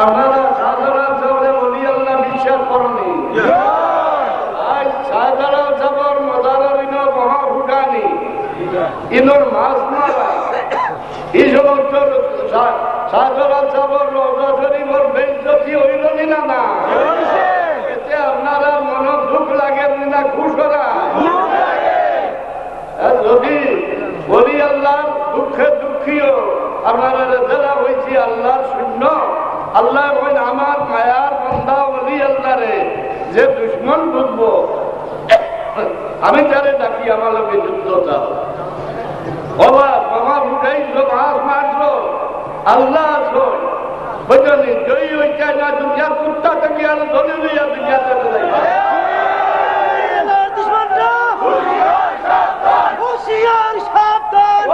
আপনারা শাহজালাল জবরে অলি আল্লাহ বিশ্বাস করেনি আজ শাহজালাল ইন মহা মহাভুটানি। ইনোর মাছ মারা এই সমস্ত শাহজালাল সাহেবের রোজা শরীফের বেঞ্চতি হইল নি না না এতে আপনারা মন দুঃখ লাগে না খুশ হয় আর যদি বলি আল্লাহর দুঃখে দুঃখীও আপনারা যারা হয়েছি আল্লাহর শূন্য আল্লাহ বলেন আমার মায়ার বন্ধা বলি আল্লাহ রে যে দুশ্মন বুঝব আমি তারে ডাকি আমার লোকে যুদ্ধ চাও বাবা বাবা উঠাইছো মাছ মারছো আল্লাহ আছো বুঝলি জয়ী হইতে না দুনিয়ার কুত্তা থেকে আর ধরে লইয়া দুনিয়াতে চলে যায়। হুশিয়ার সাবধান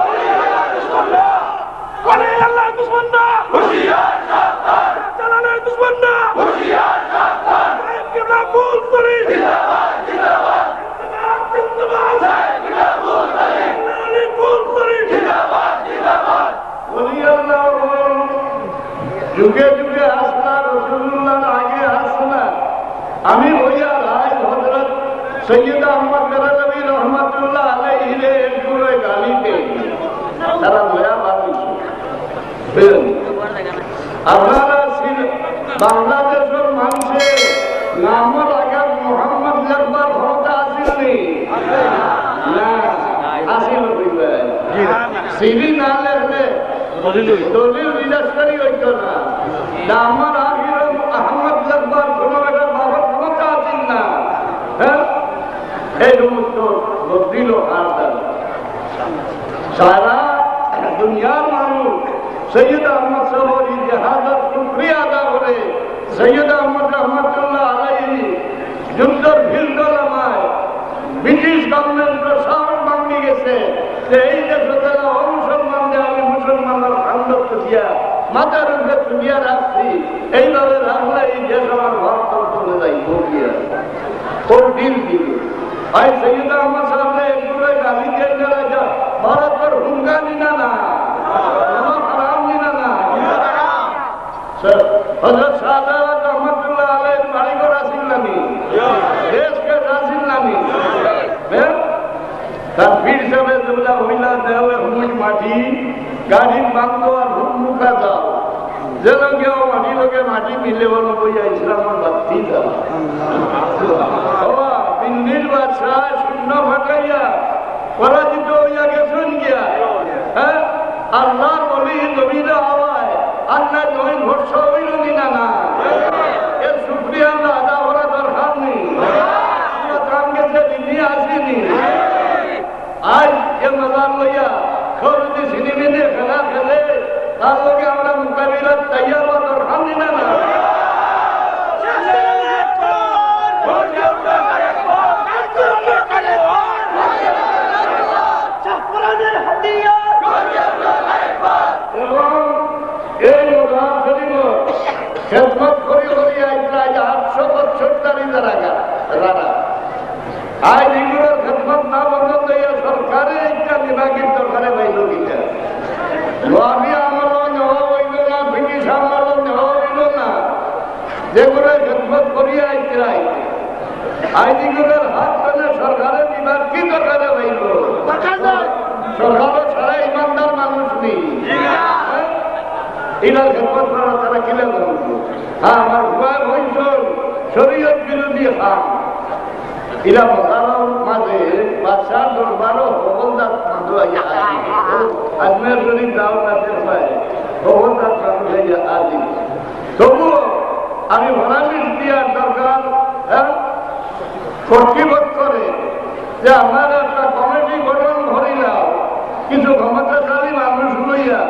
বলে আল্লাহ দুশ্মন না হুশিয়ার যুগে যুগে আসনা রসুল্লাহ আগে আসনা। আমি হইয়া রায় হজরত সৈয়দা আহমদ বেরানবী রহমতুল্লাহ আলাইহিরে একগুলো গালি তারা নয়া মানুষ। আপনারা বাংলাদেশের মানুষে নামর আগে মোহাম্মদ লেখবার ক্ষমতা আসেনি না? আসিল সিরি না লেখলে দলিল বিলাসকারী হইত না। আমার আগির আহমদ লেখবার কোন একটা বাবার ক্ষমতা আছেন না। হ্যাঁ? এই সমস্ত দিল ব্রিটিশ গভর্নমেন্টের সাহস ভাঙি গেছে যে এই দেশে তারা অমুসলমান যে আমি মুসলমানের খান্ডত্ব দিয়া, মাথার উপরে তুলিয়া রাখছি। এইভাবে রাখলে এই দেশ আমার তো চলে যাই ভোগিয়া তোর ডিল দিল ভাই আহমদ সাহেব এগুলো গালি দিয়ে যা। ভারতের হুঙ্গা নিনা না কোনো হারাম নিনা না হজরত শাহজাহান রহমতুল্লাহ আলাইহির বাড়িঘর আসিল নামি দেশকে আসিল নামি হ্যাঁ? সাহেব দুলা হইলা দেওয়া হুমুজ মাটি, গাড়ির বান্ধ আর হুক মুখা দাও। যে লোকে মাটি লোকে মাটি মিলে বলো বইয়া ইসলামের বাতি দাও। দিল্লির বাদশাহ শূন্য ফাটাইয়া পরাজিত হইয়া গেছেন গিয়া। হ্যাঁ? আল্লাহর বলি জমিরে হওয়ায় আল্লাহ জমিন ভরসা হইল না না এর শুক্রিয়া আমরা আদা করা দরকার নেই আমরা কাম গেছে দিল্লি আসিনি আজ এ মজার লইয়া যদি সিনেমিনে খেলা খেলে তার লগে আমরা মোকাবিলার তৈয়ার হওয়া দরকার নেই না না এবং এই মোজাম শরীফ খেদমত করি করি আজ প্রায় আটশো বছর দাঁড়িয়ে রাখা রাখা আজ এগুলোর খেদমত না বন্ধ হইয়া সরকারের একটা বিভাগের দরকারে পাইল কিনা আমি আমার নেওয়া হইল না ব্রিটিশ আমার নেওয়া হইল না যেগুলো খেদমত করিয়া আইতে আইতে আইনগুলোর হাত পেলে সরকারের বিভাগ কি দরকারে পাইল সরকারও ছাড়া ইমানদার মানুষ নেই। ইনার খেদমত করা তারা কিনে বলব হ্যাঁ আমার ভুয়া হইল শরীয়ত বিরোধী হাম। ইরা মতালার মাঝে বাদশাহ দরবারও হবলদার মাঝে আজমের শরীফ দাও না পায় হবলদার মাঝে আইয়া আজি তবুও আমি দিয়ার দরকার হ্যাঁ? কর্তৃপক্ষরে যে আমার একটা কমিটি গঠন করিলাম কিছু ক্ষমতাশালী মানুষ লইয়া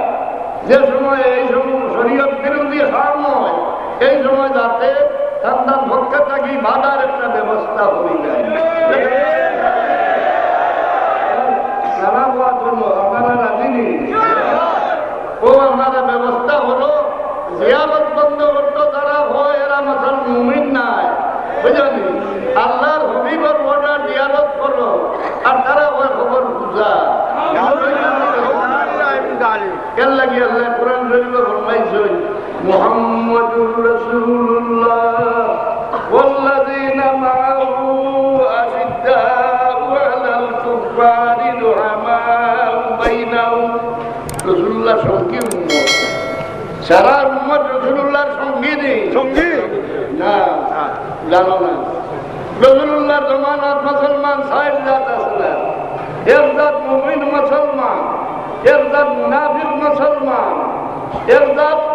যে সময় এই সময় শরীয়ত বিরোধী সার নয় এই সময় যাতে ঠান্ডার পক্ষে থাকি বাধার رسول الله والذين معه أشداء على الكفار رحماء بينهم رسول الله সঙ্গী উম্মত সারা উম্মত রসুল্লাহর সঙ্গী নেই সঙ্গী না জানো না রসুল্লাহ জমানাত মুসলমান ষাট জাত আসলেন এর জাত মুমিন মুসলমান এর জাত মুনাফিক মুসলমান এর জাত হ্যাঁ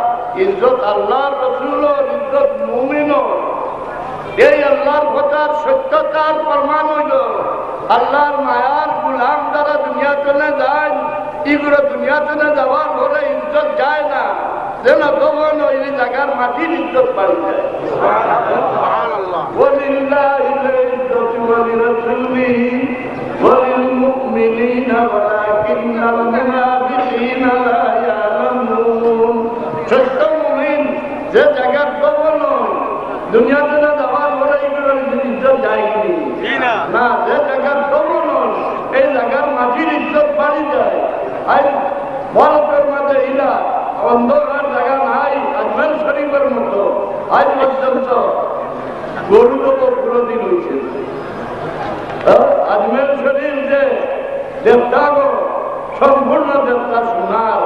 ইজ্জত আল্লাহর রসুল ইজ্জত মুমিন এই আল্লাহর কথার সত্যতার প্রমাণ হইল আল্লাহর মায়ার গুলাম দ্বারা দুনিয়া চলে যায় এগুলো দুনিয়া চলে যাওয়ার পরে ইজ্জত যায় না যেন তখন ওই জায়গার মাটির ইজ্জত পাই যায় ولله العزة ولرسوله وللمؤمنين ولكن المنافقين لا যে জায়গার কবল দুনিয়াতে না যাওয়ার পরে এগুলোর ইজ্জত যায়নি না। না যে জায়গার কবল এই জায়গার মাটির ইজ্জত বাড়ি যায় আর ভারতের মাঝে ইলা অন্ধকার জায়গা নাই আজমের শরীফের মতো আজ পর্যন্ত গরু কোনদিন হয়েছে হ্যাঁ? আজমের শরীফ যে দেবতাগো সম্পূর্ণ দেবতা সোনার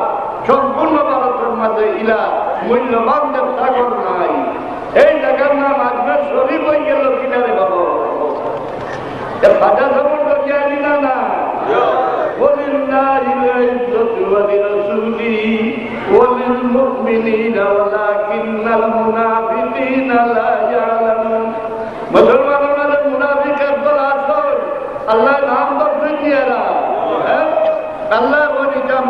সম্পূর্ণ ভারতের মাঝে ইলা মূল্যবান দেবতাগর নাই এই জায়গার নাম আজমের শরীফ হয়ে গেল কিনারে বাবা বাজা খবর তো জানি না না ولله العزة ولرسوله وللمؤمنين ولكن المنافقين لا يعلمون মুসলমান আমাদের মুনাফিক একদল আসল আল্লাহ নাম বলতে গিয়েরা আল্লাহ বলিতাম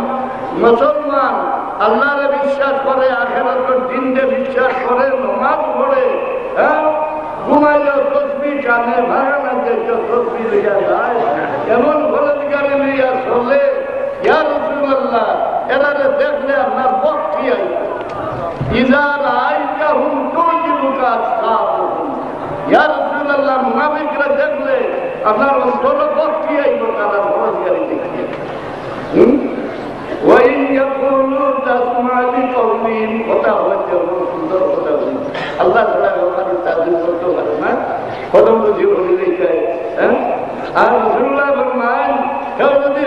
মুসলমান আল্লাহরে বিশ্বাস করে, আখেরাতের দিনকে বিশ্বাস করে, নমাজ পড়ে হ্যাঁ? যায়। এমন দেখলে আপনার বক্তি আই দেখলে আপনার বক্তি আইব তারা ফরজগারি দেখিয়ে হুম ওয়াইন ইয়াকুলু তাসমা লিকাউলিহিম কথা হচ্ছে বড় সুন্দর কথা বলি আল্লাহ তাআলা আমাদের তাজিম করতে পারে না কদম তো জীবন নিয়ে যায় হ্যাঁ আর রাসূলুল্লাহ ফরমান যদি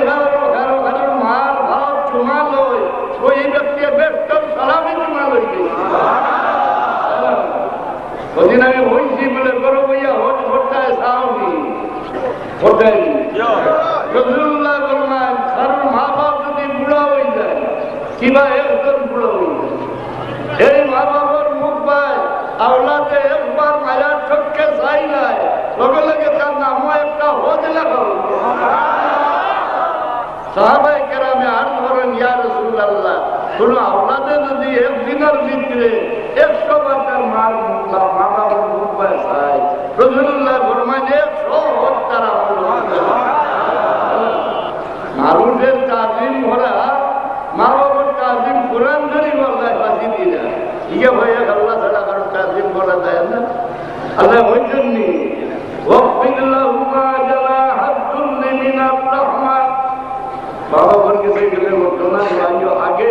কারও কারও মার ভাত চুমা লয় ওই ব্যক্তি ব্যস্ত সালামি চুমা লইবে ওদিন আমি হইছি রসুল্লাহ মা বাপ যদি বুড়া হয়ে যায়, কিবা একজন বুড়া যায়? এই মা বাবার মুখ পায়, আওলাদে একবার মায়ার চোখকে চাই নাই। লগে লগে তার নামও একটা হজ লেখা সাহাবাই কেরামে আর ধরেন ইয়া রসুল্লাহ কোন আওলাদে যদি দিলে এক সবার তার মার তার মা বাবার মুখ বাসায় রসুল্লাহ ফরমান একশো তারা মানুষের তাজিম ভরা মা বাবার তাজিম কোরআন ধরি দিয়ে যায় ইয়ে ভাইয়া আল্লাহ ছাড়া কারও বলা যায় না। আল্লাহ ওই বাবা বোনকে সেই গেলে মতো আগে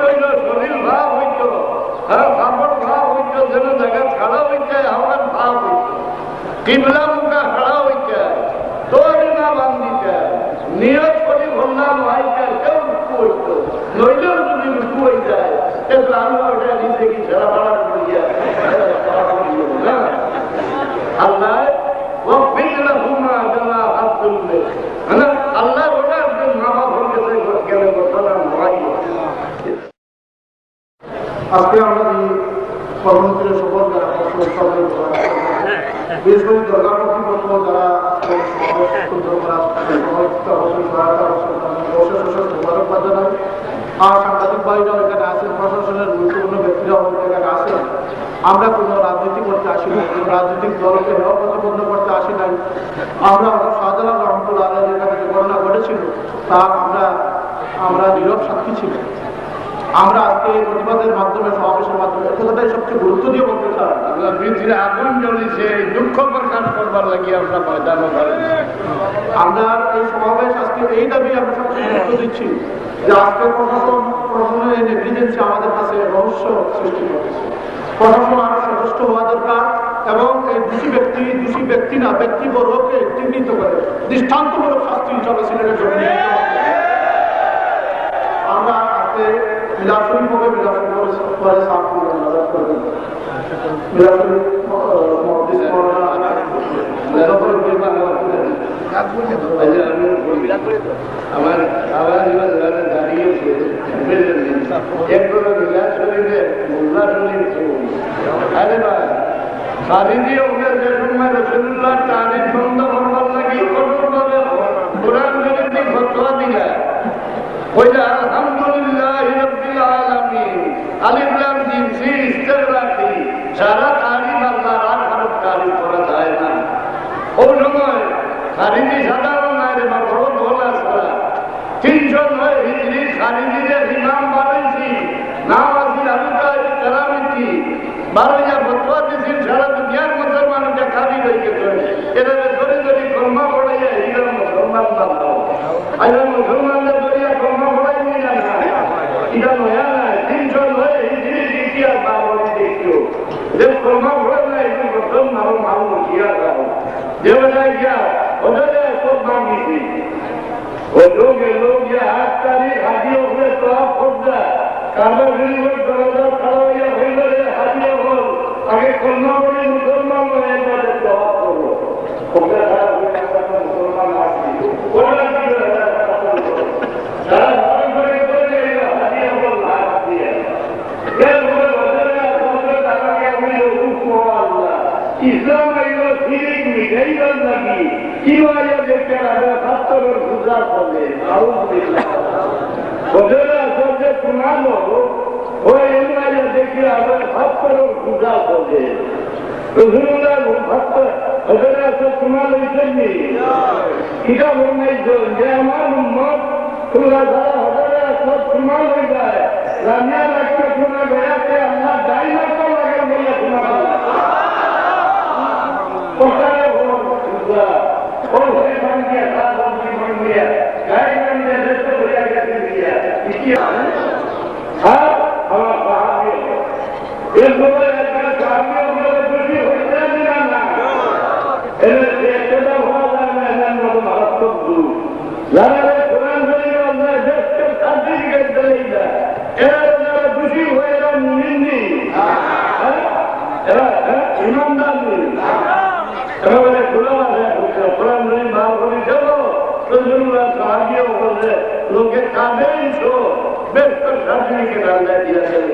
হইল শরীর ভাব যেন আমার ভাব কিবলা মুখা খাড়া হইতে তোর না বান্ধিতে নিয়ত করি ভন্ডার হইতে কেউ রুকু হইতো আজকে আমরা এই আমরা কোনো রাজনীতি করতে আসি নাই, কোনো রাজনৈতিক দলকে হেয় করতে আসি নাই। আমরা শাহজালাল রহমতুল্লাহ আলের এখানে যে ঘটনা ঘটেছিল তা আমরা আমরা নীরব সাক্ষী ছিল আমরা আজকে এই প্রতিবাদের মাধ্যমে সমাবেশের মাধ্যমে এই কথাটাই সবচেয়ে গুরুত্ব দিয়ে বলতে চাই আমরা আগুন দুঃখ প্রকাশ করবার লাগি আমরা করেছি আমরা এই সমাবেশ আজকে এই দাবি আমরা সবচেয়ে দিচ্ছি যে আজকে প্রশাসন প্রশাসনের নেগলিজেন্সি আমাদের কাছে রহস্য সৃষ্টি করতেছে প্রশাসন আরও সচেষ্ট হওয়া দরকার এবং এই দোষী ব্যক্তি দোষী ব্যক্তি না, ব্যক্তিবর্গকে চিহ্নিত করে, দৃষ্টান্তমূলক শাস্তি হিসাবে সিলেটের জন্য। আমরা আজকে মিলাশরী হবে মিলাশরী করে পরে সাফ করে নাজার করবেন মিলাশরী মহাদিস মৌলানা মুজাফর বিন আহমদ আচ্ছা, আমি বলি। আমার আবার এবার যারা দাঁড়িয়েছে যে করবার লাগি কঠোরভাবে কোরআন শরীফে ফতোয়া দিলা কইলা আলহামদুলিল্লাহ রাব্বিল আলামিন আলিফ লাম মিম সি ইস্তিগরাকি সারা তারিফ আল্লাহর আর কারও তারিফ করা যায় না ওই সময় খারিজি সাধারণ নাইরে বা বড় দল আসরা তিনশো নয় হিজড়ি খারিজিদের ইমাম বানাইছি নাম আছে আবু তাহের কারামিতি মারাইয়া ফতোয়া দিয়েছেন, সারা দুনিয়ার মুসলমানটা খালি হয়ে গেছে এরা ধরে ধরে কর্মা পড়াইয়া এরা মুসলমান বানাও আর মুসলমানরা ধরিয়া কর্মা পড়াই নিয়ে না। এটা নয়া না তিনশো নয় এই জিনিস ইতিহাস বাবা দেখিও যে কর্মা পড়ে না এই মুসলমান মাও গিয়া যাও। যে গিয়া ওদের সব মাগিছি ও লোক এলো আট তারিখ হাজিও হয়ে তো করদা কারবার গরিবের দরজা খাওয়া মুসলমানের মুসলমানের এবারে দোয়া করব। ওকে তারা মুসলমান আসি ওরা কি তারা ইসলাম আইল ফিরিক দেখি আবার সত্তরের পূজা করবে। রসুল্লাহ ভক্ত ওদের আসল শোনালো ইসেননি এটা বলছেন যে আমার উম্মত তোমরা যারা ওদের আসল শোনাল হয়ে যায় রানিয়া লাগতে শোনা বেড়াতে আল্লাহ দায় না লাগে বলে শোনা Portare Buddha, o se mangia capo di mangia, gai mangia detto che ha che sia, chi যারা কোরআন শরীফ আল্লাহ দেশকে শান্তি দিকে চলে যায় এরা যারা খুশি হয়ে এরা মুমিন নেই এরা ইমানদার নেই তাহলে খোলা আছে কোরআন নেই মা বলি চলো রসুল্লাহ সাহাবিও বলছে লোকে কাঁদেন তো বেশ তো শান্তিকে রান্না দিয়েছেন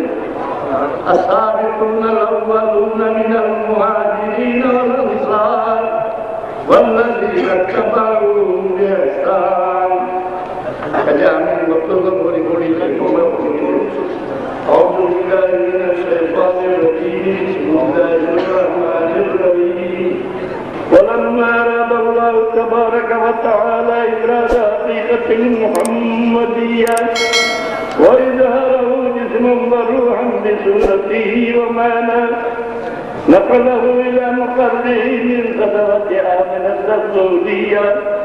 السابقون الأولون من المهاجرين والأنصار والذين اتبعوهم كجامع مطلق ورقولي لكم من الشيطان الرجيم بسم الله الرحمن الرحيم ولما أراد الله تبارك وتعالى إبراز حقيقة المحمدية وإظهاره جسما وروحا بصورته ومعنى نقله إلى مقره من صدرة آمنة السعودية.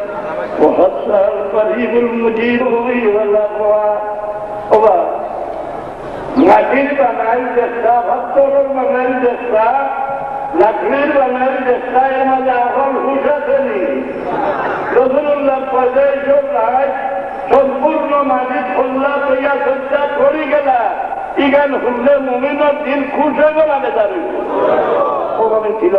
وخصها القريب المجيب والأقوى মাটির বানাই চেষ্টা ভক্তর বানাই চেষ্টা লাকড়ির বানাই চেষ্টা এর মাঝে এখন হুশ আসেনি রসুল্লাহ পর্যায়ে সব রাজ সম্পূর্ণ মাটির খোল্লা তৈয়া সজ্জা করি গেলা ইগান হুললে মুমিনের দিন খুশ হয়ে গেল আমি তার ওভাবে ছিল